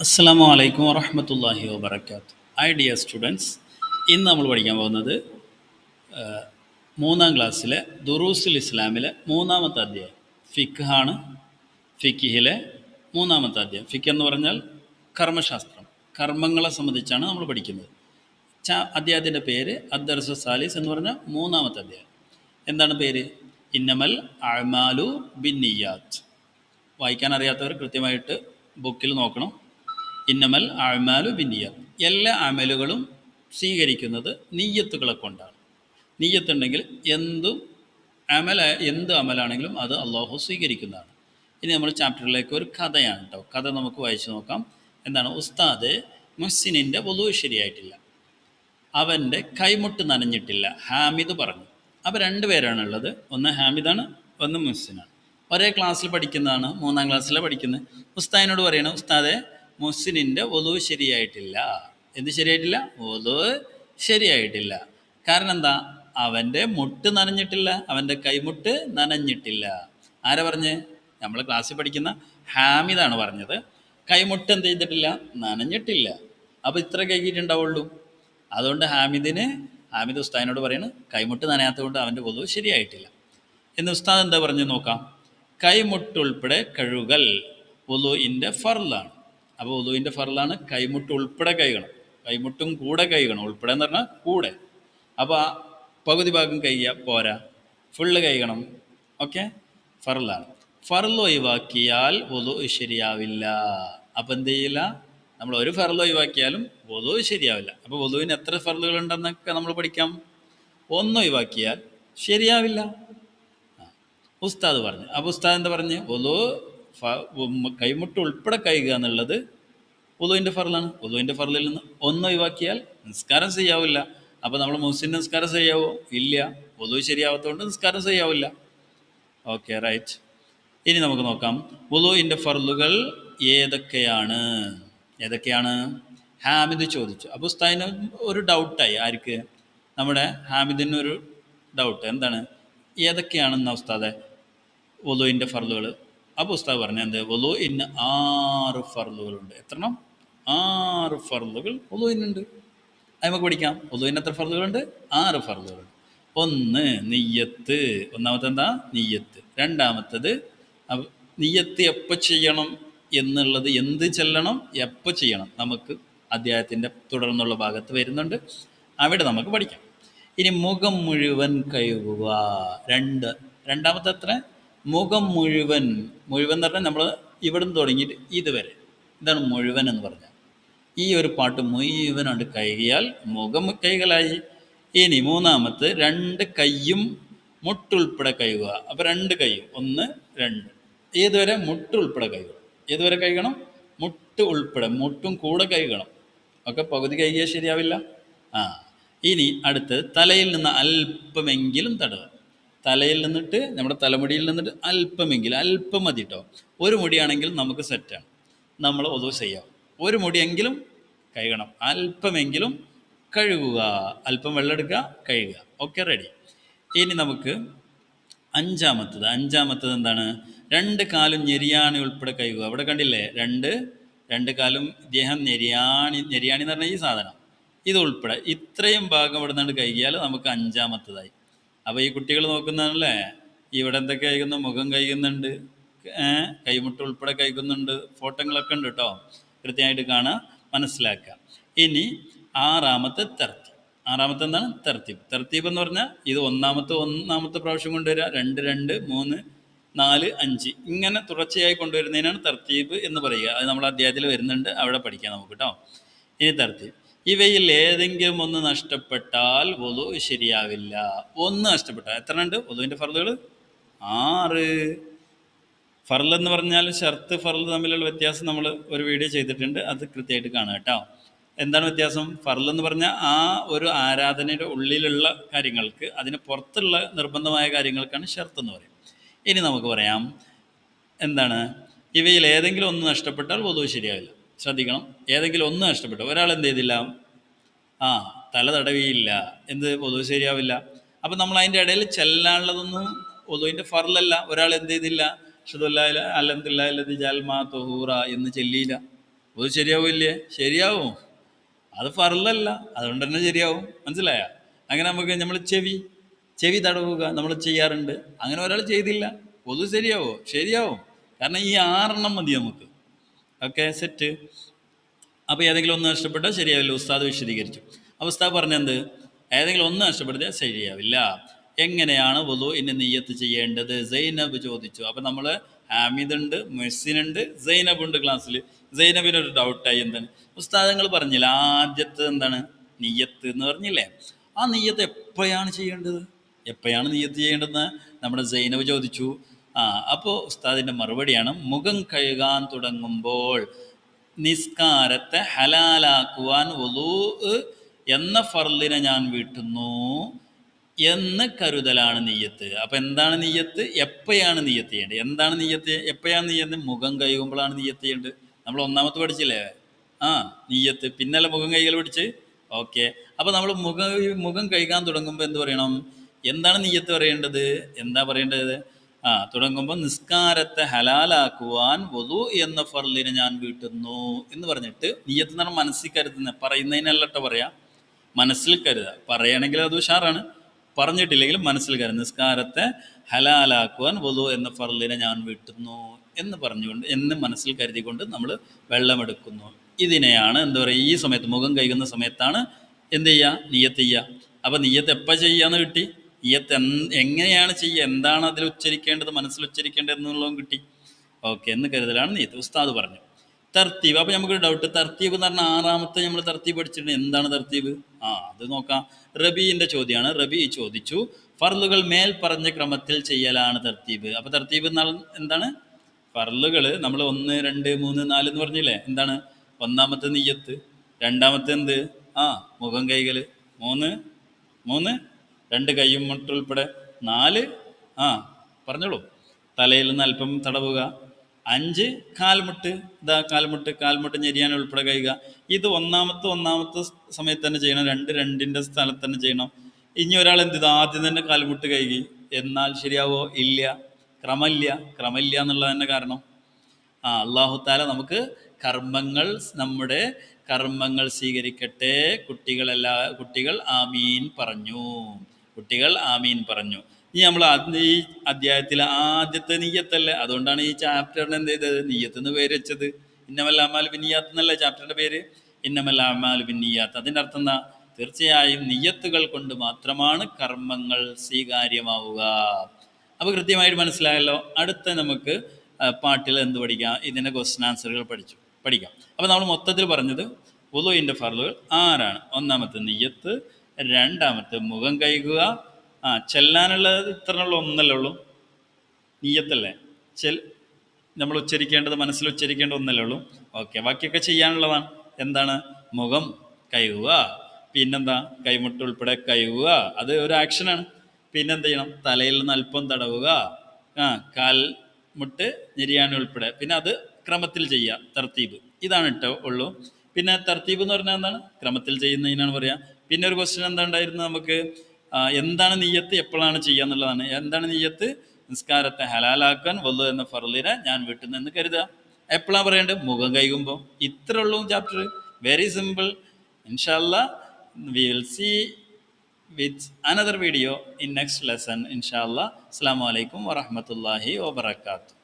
അസ്സലാമു അലൈക്കും വറഹ്മത്തുള്ളാഹി വബറകാത്ത്. ഐ ഡിയർ സ്റ്റുഡൻസ് ഇന്ന് നമ്മൾ പഠിക്കാൻ പോകുന്നത് മൂന്നാം ക്ലാസ്സിലെ ദുറൂസുൽ ഇസ്ലാമിലെ മൂന്നാമത്തെ അധ്യായം. ഫിഖാണ് ഫിക്കിഹിലെ മൂന്നാമത്തെ അധ്യായം. ഫിഖ് എന്ന് പറഞ്ഞാൽ കർമ്മശാസ്ത്രം. കർമ്മങ്ങളെ സംബന്ധിച്ചാണ് നമ്മൾ പഠിക്കുന്നത്. ചാ അധ്യായത്തിന്റെ പേര് അദ്ദർസ സാലിസ് എന്ന് പറഞ്ഞാൽ മൂന്നാമത്തെ അധ്യായം. എന്താണ് പേര്? ഇന്നമൽ അഴ്മാലു ബിന്നിയാത്ത്. വായിക്കാൻ അറിയാത്തവർ കൃത്യമായിട്ട് ബുക്കിൽ നോക്കണം. ഇന്നമൽ അഴ്മാലു ബിന്നിയ എല്ലാ അമലുകളും സ്വീകരിക്കുന്നത് നീയത്തുകളെ കൊണ്ടാണ്. നീയത്തുണ്ടെങ്കിൽ എന്തും അമല എന്ത് അമലാണെങ്കിലും അത് അള്ളാഹു സ്വീകരിക്കുന്നതാണ്. ഇനി നമ്മൾ ചാപ്റ്ററിലേക്ക് ഒരു കഥയാണ് കേട്ടോ. കഥ നമുക്ക് വായിച്ചു നോക്കാം. എന്താണ്? ഉസ്താദ് മുഹ്സിനിന്റെ വധു ശരിയായിട്ടില്ല. അവന്റെ കൈമുട്ട് നനഞ്ഞിട്ടില്ല. ഹാമിദ് പറഞ്ഞു. അപ്പോൾ രണ്ട് പേരാണുള്ളത് ഒന്ന് ഹാമിദാണ് ഒന്ന് മുഹ്സിനാണ്. ഒരേ ക്ലാസ്സിൽ പഠിക്കുന്നതാണ് മൂന്നാം ക്ലാസ്സിലെ പഠിക്കുന്നത് ഉസ്താദിനോട് പറയണം ഉസ്താദെ മുഹ്സിനിന്റെ ഒതു ശരിയായിട്ടില്ല. എന്ത് ശരിയായിട്ടില്ല? ഒതു ശരിയായിട്ടില്ല. കാരണം എന്താ? അവന്റെ മുട്ട് നനഞ്ഞിട്ടില്ല. അവന്റെ കൈമുട്ട് നനഞ്ഞിട്ടില്ല. ആരാ പറഞ്ഞ്? നമ്മൾ ക്ലാസ്സിൽ പഠിക്കുന്ന ഹാമിദാണ് പറഞ്ഞത്. കൈമുട്ട് എന്ത് ചെയ്തിട്ടില്ല? നനഞ്ഞിട്ടില്ല. അപ്പോൾ ഇത്ര കൈകിട്ടുണ്ടാവുള്ളൂ. അതുകൊണ്ട് ഹാമിദിന് ഹാമിദ് ഉസ്താദിനോട് പറയുന്നു കൈമുട്ട് നനയാത്തത് കൊണ്ട് അവന്റെ പൊതു ശരിയായിട്ടില്ല. എന്ന് ഉസ്താദ് എന്താ പറഞ്ഞു നോക്കാം? കൈമുട്ടുൾപ്പെടെ കഴുകൽ ഒലുവിന്റെ ഫർലാണ് അപ്പോൾ ഉദുവിന്റെ ഫറലാണ് കൈമുട്ട് ഉൾപ്പെടെ കൈകണം. കൈമുട്ടും കൂടെ കൈകണം. ഉൾപ്പെടെ എന്ന് പറഞ്ഞാൽ കൂടെ. അപ്പോൾ ആ പകുതി ഭാഗം കൈയ്യ പോരാ. ഫുള്ള് കൈകണം. ഓക്കെ? ഫറലാണ് ഫറൽ ഒഴിവാക്കിയാൽ ഒതു ശരിയാവില്ല. അപ്പം എന്ത് ചെയ്യില്ല? നമ്മൾ ഒരു ഫറൽ ഒഴിവാക്കിയാലും ഒതു ശരിയാവില്ല. അപ്പോൾ ഒതുവിന് എത്ര ഫറലുകൾ ഉണ്ടെന്നൊക്കെ നമ്മൾ പഠിക്കാം. ഒന്ന് ഒഴിവാക്കിയാൽ ശരിയാവില്ല. ഉസ്താദ് പറഞ്ഞു. അപ്പോൾ ഉസ്താദ് എന്താ പറഞ്ഞ്? ഒലു കൈമുട്ട് ഉൾപ്പെടെ കഴുകുക എന്നുള്ളത് ഒലുവിന്റെ ഫറലാണ്. ഒലുവിന്റെ ഫറലിൽ നിന്ന് ഒന്ന് ഒഴിവാക്കിയാൽ നിസ്കാരം ചെയ്യാവില്ല അപ്പോൾ നമ്മൾ മുസ്ലിം നിസ്കാരം ചെയ്യാവോ ഇല്ല. ഒലു ശരിയാവാത്തതുകൊണ്ട് നിസ്കാരം ചെയ്യാവില്ല ഓക്കെ റൈറ്റ്. ഇനി നമുക്ക് നോക്കാം. വുളുവിന്റെ ഫർലുകൾ ഏതൊക്കെയാണ്? ഏതൊക്കെയാണ്? ഹാമിദ് ചോദിച്ചു. അപ്പോൾ ഉസ്താദിന് ഒരു ഡൗട്ടായി. ആർക്ക്? നമ്മുടെ ഹാമിദിന് ഒരു ഡൗട്ട്. എന്താണ്? ഏതൊക്കെയാണെന്ന ഉസ്താദെ? ഉദുവിന്റെ ഫർലുകൾ അപ്പോൾ ഉസ്താദ് പറഞ്ഞ എന്ത്? ഇന്ന് ആറ് ഫർലുകളുണ്ട് എത്രണം ആറ് ഫർലുകൾ വുളുവിനുണ്ട് അത് നമുക്ക് പഠിക്കാം. വുളുവിന് എത്ര ഫർലുകളുണ്ട് ആറ് ഫർലുകളുണ്ട് ഒന്ന് നെയ്യത്ത്. ഒന്നാമത്തെ എന്താ നെയ്യത്ത്. രണ്ടാമത്തത് നെയ്യത്ത് എപ്പോൾ ചെയ്യണം? എന്നുള്ളത് എന്ത് ചെല്ലണം? എപ്പോൾ ചെയ്യണം? നമുക്ക് അധ്യായത്തിന്റെ തുടർന്നുള്ള ഭാഗത്ത് വരുന്നുണ്ട്. അവിടെ നമുക്ക് പഠിക്കാം. ഇനി മുഖം മുഴുവൻ കഴുകുക. രണ്ട് രണ്ടാമത്തെ എത്ര മുഖം മുഴുവൻ മുഴുവൻ എന്ന് പറഞ്ഞാൽ നമ്മൾ ഇവിടുന്ന് തുടങ്ങിയിട്ട് ഇതുവരെ. ഇതാണ് മുഴുവൻ എന്ന് പറഞ്ഞാൽ. ഈ ഒരു പാട്ട് മുഴുവനുണ്ട് കഴുകിയാൽ മുഖം കൈകളായി. ഇനി മൂന്നാമത്തെ രണ്ട് കൈയും മുട്ടുൾപ്പെടെ കഴുകുക. അപ്പോൾ രണ്ട് കൈയും ഒന്ന് രണ്ട്. ഏതുവരെ മുട്ടുൾപ്പെടെ കഴുകണം. ഏതുവരെ കഴുകണം? മുട്ട് ഉൾപ്പെടെ മുട്ടും കൂടെ കഴുകണം. ഒക്കെ പകുതി കഴുകിയാൽ ശരിയാവില്ല? ആ. ഇനി അടുത്ത് തലയിൽ നിന്ന് അല്പമെങ്കിലും തടവുക തലയിൽ നിന്നിട്ട് നമ്മുടെ തലമുടിയിൽ നിന്നിട്ട് അല്പമെങ്കിലും അല്പം മതി കേട്ടോ ഒരു മുടിയാണെങ്കിൽ നമുക്ക് സെറ്റാണ് നമ്മൾ ഒതു ചെയ്യാം. ഒരു മുടിയെങ്കിലും കഴുകണം. അല്പമെങ്കിലും കഴുകുക. അല്പം വെള്ളം എടുക്കുക കഴുകുക. ഓക്കെ റെഡി ഇനി നമുക്ക് അഞ്ചാമത്തത്. അഞ്ചാമത്തത് എന്താണ്? രണ്ട് കാലും ഞെരിയാണി ഉൾപ്പെടെ കഴുകുക. അവിടെ കണ്ടില്ലേ? രണ്ട് രണ്ട് കാലും ഇദ്ദേഹം ഞെരിയാണി ഞെരിയാണി എന്ന് പറഞ്ഞാൽ ഈ സാധനം. ഇത് ഉൾപ്പെടെ ഇത്രയും ഭാഗം ഇവിടെ നിന്ന് കഴുകിയാൽ നമുക്ക് അഞ്ചാമത്തതായി. അപ്പോൾ ഈ കുട്ടികൾ നോക്കുന്നതല്ലേ ഇവിടെ എന്തൊക്കെ കഴിക്കുന്നു? മുഖം കഴിക്കുന്നുണ്ട്. കൈമുട്ട് ഉൾപ്പെടെ കഴിക്കുന്നുണ്ട്. ഫോട്ടോകളൊക്കെ ഉണ്ട് കേട്ടോ കൃത്യമായിട്ട് കാണുക മനസ്സിലാക്കുക. ഇനി ആറാമത്തെ തർത്തി ആറാമത്തെ എന്താണ്? തർത്തീബ് തർത്തീബ് എന്ന് പറഞ്ഞാൽ ഇത് ഒന്നാമത്തെ ഒന്നാമത്തെ പ്രാവശ്യം കൊണ്ടുവരിക. രണ്ട് രണ്ട് മൂന്ന് നാല് അഞ്ച്. ഇങ്ങനെ തുടർച്ചയായി കൊണ്ടുവരുന്നതിനാണ് തർത്തീബ് എന്ന് പറയുക. അത് നമ്മൾ അധ്യായത്തിൽ വരുന്നുണ്ട്. അവിടെ പഠിക്കാം നമുക്ക് കേട്ടോ ഇനി തർത്തീബ് ഇവയിൽ ഏതെങ്കിലും ഒന്ന് നഷ്ടപ്പെട്ടാൽ വധു ശരിയാവില്ല. ഒന്ന് നഷ്ടപ്പെട്ടാൽ എത്ര ഉണ്ട് വധുവിന്റെ ഫർദുകൾ? ആറ്. ഫർൽ എന്ന് പറഞ്ഞാൽ ഷർത്ത് ഫർൽ തമ്മിലുള്ള വ്യത്യാസം നമ്മൾ ഒരു വീഡിയോ ചെയ്തിട്ടുണ്ട്. അത് കൃത്യമായിട്ട് കാണുക കേട്ടോ. എന്താണ് വ്യത്യാസം? ഫർൽ എന്ന് പറഞ്ഞാൽ ആ ഒരു ആരാധനയുടെ ഉള്ളിലുള്ള കാര്യങ്ങൾക്ക് അതിന് പുറത്തുള്ള നിർബന്ധമായ കാര്യങ്ങൾക്കാണ് ഷർത്ത് എന്ന് പറയും ഇനി നമുക്ക് പറയാം. എന്താണ്? ഇവയിൽ ഏതെങ്കിലും ഒന്ന് നഷ്ടപ്പെട്ടാൽ പൊതുവെ ശരിയാവില്ല. ശ്രദ്ധിക്കണം. ഏതെങ്കിലും ഒന്ന് നഷ്ടപ്പെട്ടു. ഒരാൾ എന്ത് ചെയ്തില്ല? ആ തല തടവിയില്ല. എന്ത്? പൊതുവ് ശരിയാവില്ല. അപ്പം നമ്മൾ അതിന്റെ ഇടയിൽ ചെല്ലാനുള്ളതൊന്നും പൊതുവിന്റെ ഫറലല്ല ഒരാൾ എന്ത് ചെയ്തില്ല? ഷുദുല്ല അലഹദില്ല ജാൽമാ തൊഹൂറ എന്ന് ചെല്ലിയില്ല. അത് ശരിയാവില്ലേ? ശരിയാവും. അത് ഫറലല്ല അതുകൊണ്ട് തന്നെ ശരിയാവും. മനസ്സിലായ? അങ്ങനെ നമുക്ക് നമ്മൾ ചെവി ചെവി തടവുക നമ്മൾ ചെയ്യാറുണ്ട്. അങ്ങനെ ഒരാൾ ചെയ്തില്ല. പൊതു ശരിയാവോ? ശരിയാവും. കാരണം ഈ ആറെണ്ണം മതി നമുക്ക്. ഓക്കെ സെറ്റ് അപ്പോൾ ഏതെങ്കിലും ഒന്ന് നഷ്ടപ്പെട്ടാൽ ശരിയാവില്ല. ഉസ്താദ് വിശദീകരിച്ചു. അപ്പോൾ ഉസ്താദ് പറഞ്ഞെന്ത് ഏതെങ്കിലും ഒന്ന് നഷ്ടപ്പെടുത്തിയാൽ ശരിയാവില്ല. എങ്ങനെയാണ് വധു ഇന്ന് നെയ്യത്ത് ചെയ്യേണ്ടത്? സൈനബ് ചോദിച്ചു. അപ്പോൾ നമ്മൾ ഹാമിദ് ഉണ്ട് മെസ്സിൻ ഉണ്ട് സൈനബ് ഉണ്ട് ക്ലാസ്സിൽ സൈനബിന് ഒരു ഡൗട്ടായി എന്താണ്? ഉസ്താദങ്ങൾ പറഞ്ഞില്ല ആദ്യത്തെ എന്താണ്? നെയ്യത്ത് എന്ന് പറഞ്ഞില്ലേ? ആ നെയ്യത്ത് എപ്പോഴാണ് ചെയ്യേണ്ടത്? എപ്പോഴാണ് നെയ്യത്ത് ചെയ്യേണ്ടതെന്ന്? നമ്മുടെ സൈനബ് ചോദിച്ചു. ആ അപ്പോൾ ഉസ്താദിന്റെ മറുപടിയാണ് മുഖം കഴുകാൻ തുടങ്ങുമ്പോൾ നിസ്കാരത്തെ ഹലാലാക്കുവാൻ വലൂ എന്ന ഫർലിനെ ഞാൻ വീട്ടുന്നു എന്ന് കരുതലാണ് നെയ്യത്ത്. അപ്പം എന്താണ് നെയ്യത്ത്? എപ്പോഴാണ് നെയ്യത്ത് ചെയ്യേണ്ടത്? എന്താണ് നെയ്യത്ത്? എപ്പോഴാണ് നെയ്യത്ത്? മുഖം കഴുകുമ്പോഴാണ് നെയ്യത്ത് ചെയ്യേണ്ടത്? നമ്മൾ ഒന്നാമത്തെ പഠിച്ചില്ലേ? ആ നെയ്യത്ത്. പിന്നല്ല മുഖം കൈകൾ പിടിച്ച് ഓക്കെ. അപ്പോൾ നമ്മൾ മുഖം മുഖം കഴുകാൻ തുടങ്ങുമ്പോൾ എന്ത് പറയണം? എന്താണ് നെയ്യത്ത് പറയേണ്ടത്? എന്താ പറയേണ്ടത്? ആ തുടങ്ങുമ്പോൾ നിസ്കാരത്തെ ഹലാലാക്കുവാൻ വധു എന്ന ഫർലിനെ ഞാൻ വീട്ടുന്നു എന്ന് പറഞ്ഞിട്ട് നീയത്ത് എന്ന് മനസ്സിൽ കരുതുന്ന പറയുന്നതിനല്ലട്ടോ പറയാ. മനസ്സിൽ കരുതുക പറയുകയാണെങ്കിൽ അത് ഉഷാറാണ്. പറഞ്ഞിട്ടില്ലെങ്കിലും മനസ്സിൽ കരുതുക നിസ്കാരത്തെ ഹലാലാക്കുവാൻ വധു എന്ന ഫർലിനെ ഞാൻ വീട്ടുന്നു എന്ന് പറഞ്ഞുകൊണ്ട് എന്ന് മനസ്സിൽ കരുതിക്കൊണ്ട് നമ്മൾ വെള്ളമെടുക്കുന്നു. ഇതിനെയാണ് എന്താ പറയുക ഈ സമയത്ത് മുഖം കഴുകുന്ന സമയത്താണ് എന്ത് ചെയ്യുക? നീയത്ത് ചെയ്യുക. അപ്പോൾ നീയത്ത് എപ്പോൾ ചെയ്യാന്ന് കിട്ടി? എന്ത് എങ്ങനെയാണ് ചെയ്യുക എന്താണ് അതിൽ ഉച്ചരിക്കേണ്ടത് മനസ്സിൽ ഉച്ചരിക്കേണ്ടത് എന്നുള്ളതും കിട്ടി. ഓക്കെ എന്ന് കരുതലാണ് നീത്ത് ഉസ്താദ് പറഞ്ഞു തർത്തീബ്. അപ്പോൾ നമുക്കൊരു ഡൗട്ട് തർത്തീബ് എന്ന് പറഞ്ഞാൽ ആറാമത്തെ നമ്മൾ തർത്തീബ് പഠിച്ചിട്ടുണ്ട്. എന്താണ് തർത്തീബ്? ആ അത് നോക്കാം. റബീന്റെ ചോദ്യമാണ്. റബി ചോദിച്ചു ഫർലുകൾ മേൽ പറഞ്ഞ ക്രമത്തിൽ ചെയ്യലാണ് തർത്തീബ്. അപ്പോൾ തർത്തീബ് എന്നാൽ എന്താണ്? ഫർലുകൾ നമ്മൾ ഒന്ന് രണ്ട് മൂന്ന് നാല് എന്ന് പറഞ്ഞില്ലേ? എന്താണ്? ഒന്നാമത്തെ നെയ്യത്ത്. രണ്ടാമത്തെ എന്ത്? ആ മുഖം കൈകൾ മൂന്ന് മൂന്ന് രണ്ട് കൈയും മുട്ടുൾപ്പെടെ നാല്. ആ പറഞ്ഞോളൂ. തലയിൽ നിന്ന് അല്പം തടവുക. അഞ്ച് കാൽമുട്ട്. ഇതാ കാൽമുട്ട് കാൽമുട്ട് ഞെരിയാൻ ഉൾപ്പെടെ കഴിയുക ഇത് ഒന്നാമത്തെ ഒന്നാമത്തെ സമയത്ത് തന്നെ ചെയ്യണം. രണ്ട് രണ്ടിന്റെ സ്ഥലത്ത് തന്നെ ചെയ്യണം. ഇനി ഒരാൾ എന്ത് ചെയ്തു? ആദ്യം തന്നെ കാൽമുട്ട് കഴുകി. എന്നാൽ ശരിയാവോ? ഇല്ല. ക്രമമില്ല. ക്രമമില്ല എന്നുള്ളത് തന്നെ കാരണം. ആ അള്ളാഹു താല നമുക്ക് കർമ്മങ്ങൾ നമ്മുടെ കർമ്മങ്ങൾ സ്വീകരിക്കട്ടെ. കുട്ടികളെല്ലാ കുട്ടികൾ ആമീൻ പറഞ്ഞു. കുട്ടികൾ ആമീൻ പറഞ്ഞു. ഇനി നമ്മൾ ഈ അധ്യായത്തിൽ ആദ്യത്തെ നീയത്തല്ലേ? അതുകൊണ്ടാണ് ഈ ചാപ്റ്ററിന് എന്ത് ചെയ്തത്? നീയത്ത് എന്ന് പേര് വെച്ചത്. ഇന്നമല്ല അമാൽ എന്നല്ലേ ചാപ്റ്ററിന്റെ പേര്? ഇന്നമല്ല അമാൽ ബിന്നിയാത്ത് അതിന്റെ അർത്ഥം എന്താ? തീർച്ചയായും നീയത്തുകൾ കൊണ്ട് മാത്രമാണ് കർമ്മങ്ങൾ സ്വീകാര്യമാവുക. അപ്പോൾ കൃത്യമായിട്ട് മനസ്സിലായല്ലോ? അടുത്ത നമുക്ക് പാട്ടിൽ എന്ത് പഠിക്കാം? ഇതിന്റെ ക്വസ്റ്റൻ ആൻസറുകൾ പഠിച്ചു. പഠിക്കാം. അപ്പോൾ നമ്മൾ മൊത്തത്തിൽ പറഞ്ഞത് ഉലുവിന്റെ ഫർലുകൾ ആറാണ് ഒന്നാമത്തെ നെയ്യത്ത് രണ്ടാമത്തെ മുഖം കഴുകുക. ആ ചെല്ലാനുള്ളത് ഇത്രയുള്ള ഒന്നല്ലേ ഉള്ളൂ? നീയത്തല്ലേ ചെൽ നമ്മൾ ഉച്ചരിക്കേണ്ടത് മനസ്സിൽ ഉച്ചരിക്കേണ്ട ഒന്നല്ലേ ഉള്ളൂ? ഓക്കെ ബാക്കിയൊക്കെ ചെയ്യാനുള്ളതാണ്. എന്താണ്? മുഖം കഴുകുക. പിന്നെന്താ? കൈമുട്ട് ഉൾപ്പെടെ കഴുകുക. അത് ഒരു ആക്ഷനാണ് പിന്നെന്ത് ചെയ്യണം? തലയിൽ നിന്ന് അല്പം തടവുക. ആ കാൽ മുട്ട് ഞെരിയാൻ ഉൾപ്പെടെ. പിന്നെ അത് ക്രമത്തിൽ ചെയ്യുക. തർത്തീബ്. ഇതാണ് ഇട്ടോ ഉള്ളൂ. പിന്നെ തർത്തീബ് എന്ന് പറഞ്ഞാൽ എന്താണ്? ക്രമത്തിൽ ചെയ്യുന്നതിനാണ് പറയുക. പിന്നെ ഒരു ക്വസ്റ്റ്യൻ എന്താ ഉണ്ടായിരുന്നത് നമുക്ക് എന്താണ് നീയത്ത് എപ്പോഴാണ് ചെയ്യുക എന്നുള്ളതാണ്. എന്താണ് നീയത്ത്? നിസ്കാരത്തെ ഹലാലാക്കാൻ വല്ലു എന്ന ഫറലിനെ ഞാൻ വീട്ടിൽ നിന്ന് കരുതുക. എപ്പോഴാണ് പറയേണ്ടത്? മുഖം കൈകുമ്പോൾ ഇത്ര ഉള്ളൂ ചാപ്റ്റർ വെരി സിമ്പിൾ ഇൻഷാല്ല we will see with another video in next lesson ഇൻഷാല്ല അസ്സാം വലൈക്കും വറഹമത്തല്ലാഹി വാബർക്കാത്തു